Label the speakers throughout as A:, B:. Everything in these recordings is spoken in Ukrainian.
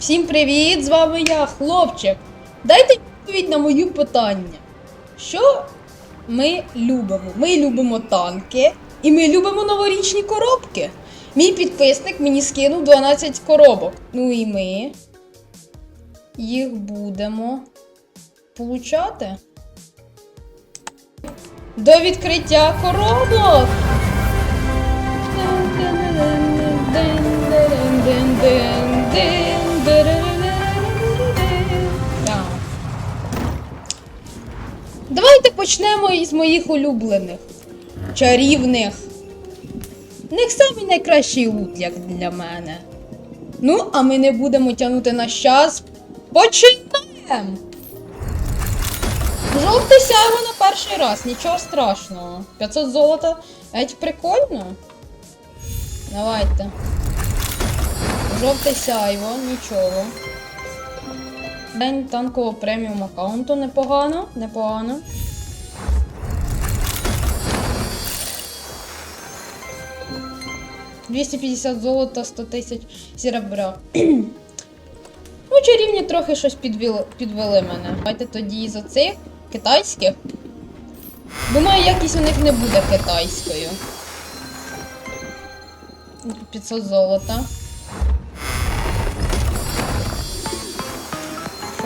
A: Всім привіт! З вами я, хлопчик. Дайте відповідь на моє питання. Що ми любимо? Ми любимо танки і ми любимо новорічні коробки. Мій підписник мені скинув 12 коробок. Ну і ми їх будемо получати. До відкриття коробок. Так. Давайте почнемо із моїх улюблених. Чарівних. В них самий найкращий лут, як для мене. Ну, а ми не будемо тягнути наш час. Починаємо! Жовте сяйво на перший раз, нічого страшного. 500 золота. Геть прикольно. Давайте. Жовте сяйво, нічого. День танкового преміум аккаунту непогано, непогано. «250 золота, 100 тисяч серебра. Ну, чарівні трохи щось підвели, підвели мене. Давайте тоді за цих китайських. Думаю, якість у них не буде китайською. 500 золота.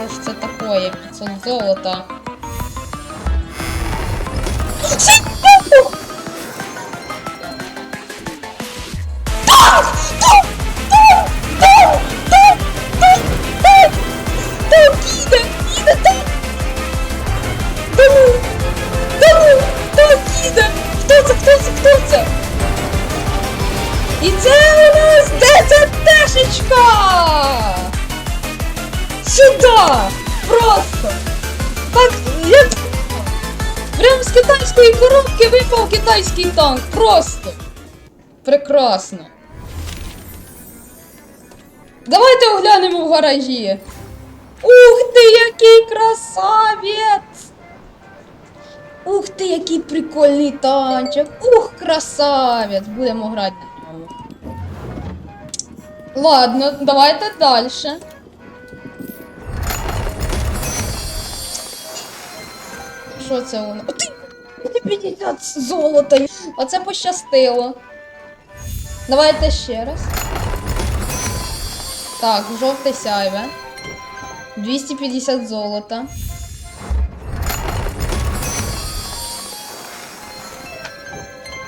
A: скажу, что это такое. 500 золота. І це у нас десятешечка! Сюда! Просто! Так, як... Прям з китайської коробки випав китайський танк. Просто! Прекрасно! Давайте оглянемо в гаражі. Ух ти, який красавець! Ух ти, який прикольний танчик! Ух, красавець! Будемо грати на ньому. Ладно, давайте далі. Що це воно? О, ти! 50 золота! Оце пощастило. Давайте ще раз. Так, жовте сяйве. 250 золота.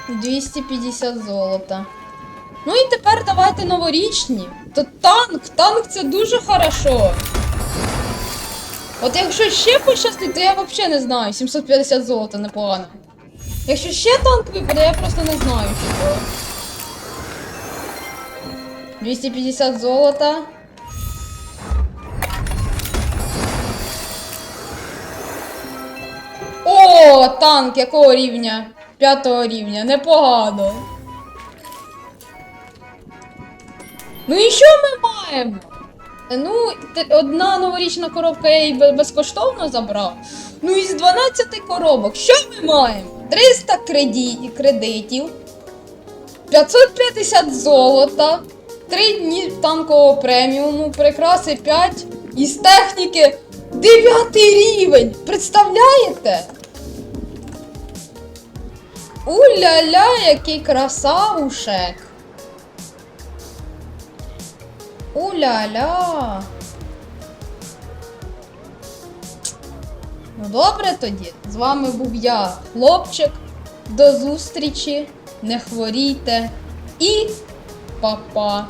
A: Двісті п'ятдесят золота. Ну і тепер давайте новорічні. То танк, танк це дуже хорошо. От якщо ще пощастить, то я взагалі не знаю. 750 золота непогано. Якщо ще танк випаде, я просто не знаю чого. 250 золота. О, танк якого рівня? П'ятого рівня, непогано. Ну і що ми маємо? Ну, одна новорічна коробка я її безкоштовно забрав. Ну із 12 коробок, що ми маємо? 300 кредитів, 550 золота, 3 дні танкового преміуму, прикраси 5 із техніки 9 рівень. Представляєте? Уля-ля, який красавушек. Уля-ля. Ну добре тоді. З вами був я, хлопчик. До зустрічі. Не хворійте. І па-па.